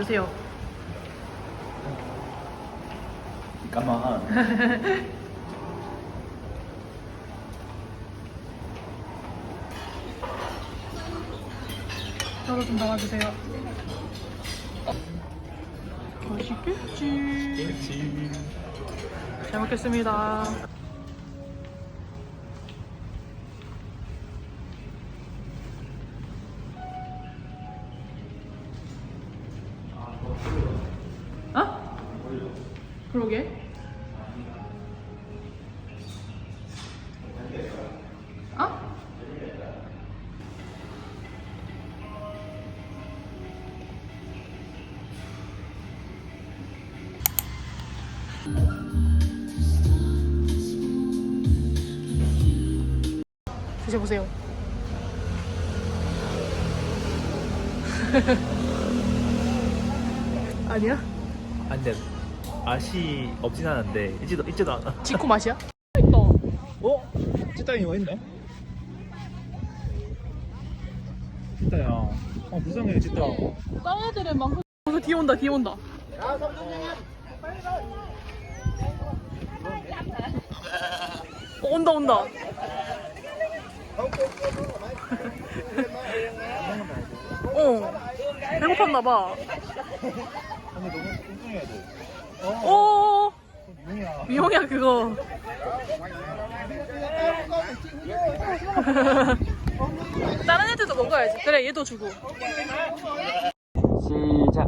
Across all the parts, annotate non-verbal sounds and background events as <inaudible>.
가주세요. 까만. <laughs> 저도 좀 담아주세요. 맛있겠지. 잘 먹겠습니다. 그러게. 어? 드셔보세요. <laughs> 아니야? 안 돼. 맛이 없진 않은데 있지도 있지도 않아. 지코 맛이야? 있다. <laughs> 어? 찌따 이거 있네. 찌따야. 어 불쌍해 찌따. 다른 애들은 막 어, 뒤에 온다 뒤에 온다. 어, 온다 온다. <laughs> 어 배고팠나 봐. 근데 너무 뚱뚱해야 돼. 어 용이야. 미용이야 그거. <laughs> 다른 애들도 먹어야지. 그래 얘도 주고. 시작.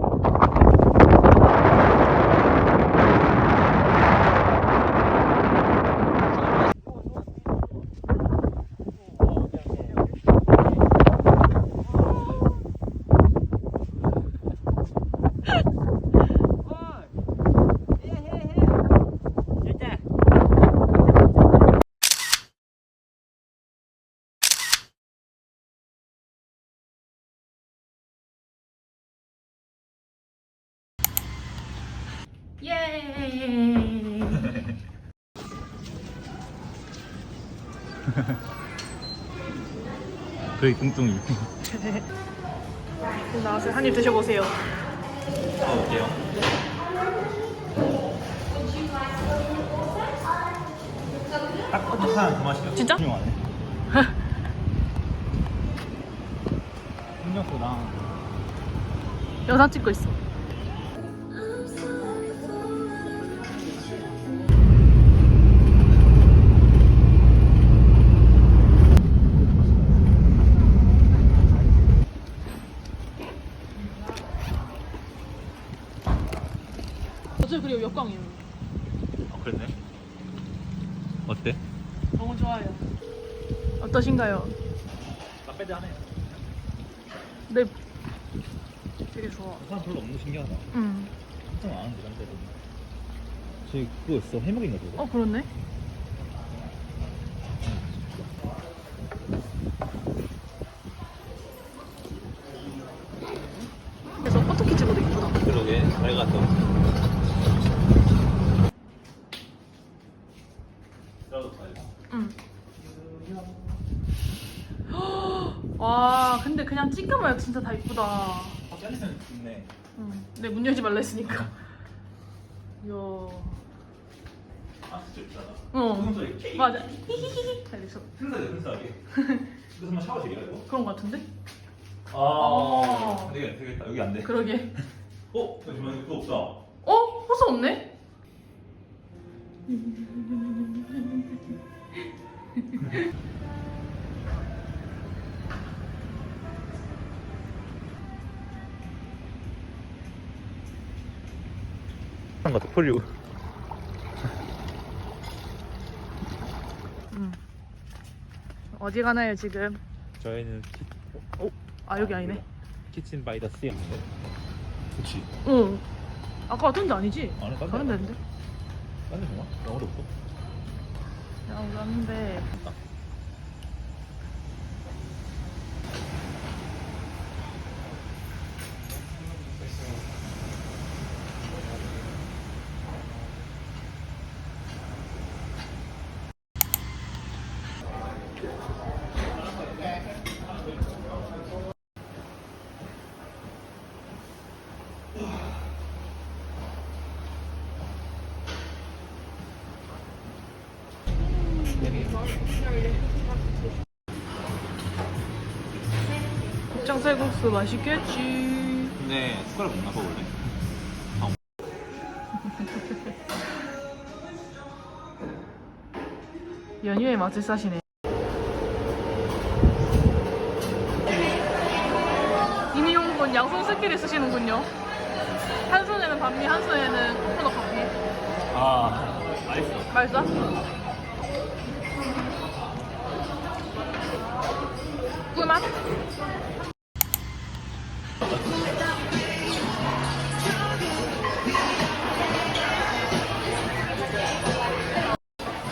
예. <laughs> 그래 뚱뚱이. <laughs> 나와서 한입 드셔보세요. 먹어볼게요. 딱 어떤 그 맛이야. 진짜? 훌륭하네. <laughs> 생각보다 영상 찍고 있어. 역광이에요. 어, 그랬네. 어때? 너무 좋아요. 어떠신가요? 나쁘지 않아요. 네. 되게 좋아. 사람 별로 없는 거 신기하다. 응. 엄청 안 하는데 남자들. 저기 그거 있어 해먹인가 저거? 어 그렇네. 그래서 포토키 찍어도 이쁘다. 그러게 맑아서. 응. <gasps> 와 근데 그냥 찍으면 진짜 다 이쁘다. 확실히 있으면 좋네. 응. 근데 문 열지 말라 했으니까. 이야. 아 진짜. 어. 무슨 소리? 케이크. 맞아. 히히히히. 잘했어. 흔사게 흔사게. 이거 정말 샤워실이야 이거? 그런 거 같은데? 아. 어. 되게 되겠다 여기 안 돼. 그러게. 어 잠시만 이거 없다. 어? 호수 없네? 한 것도 폴류. 응. 어디 가나요 지금? 저희는 키, 어? 아 여기 아니네. 키친 바이 더 씨인데. 그렇지. 응. 아까 왔던 데 아니지? 아니, 딴 다른. 데인데? 딴데 좋아? 영어도 없어? 야 왔는데 곱창 쌀국수 맛있겠지. 근데 숟가락 못 나서 원래. <laughs> 연유의 맛을 싸시네. 이미용군 양손 스킬을 쓰시는군요. 한 손에는 반미, 한 손에는 코코넛 커피. 아, 맛있어. 맛있어? 꿀맛?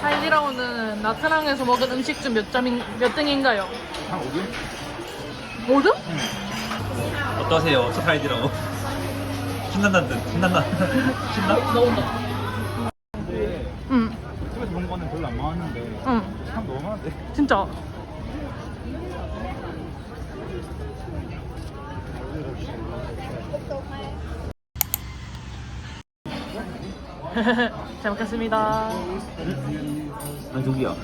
하이디라운드는 나트랑에서 먹은 음식 중 몇 점인 몇 등인가요? 한 5분? 5등? 어떠세요? 스파이디라고. <laughs> 신난다는 듯. 신난다. <laughs> 신나? 나온다. 응, 집에서 본 거는 별로 안 많았는데. 응, 참 너무 많은데. 진짜. 잘 먹겠습니다. 아니, 저기요.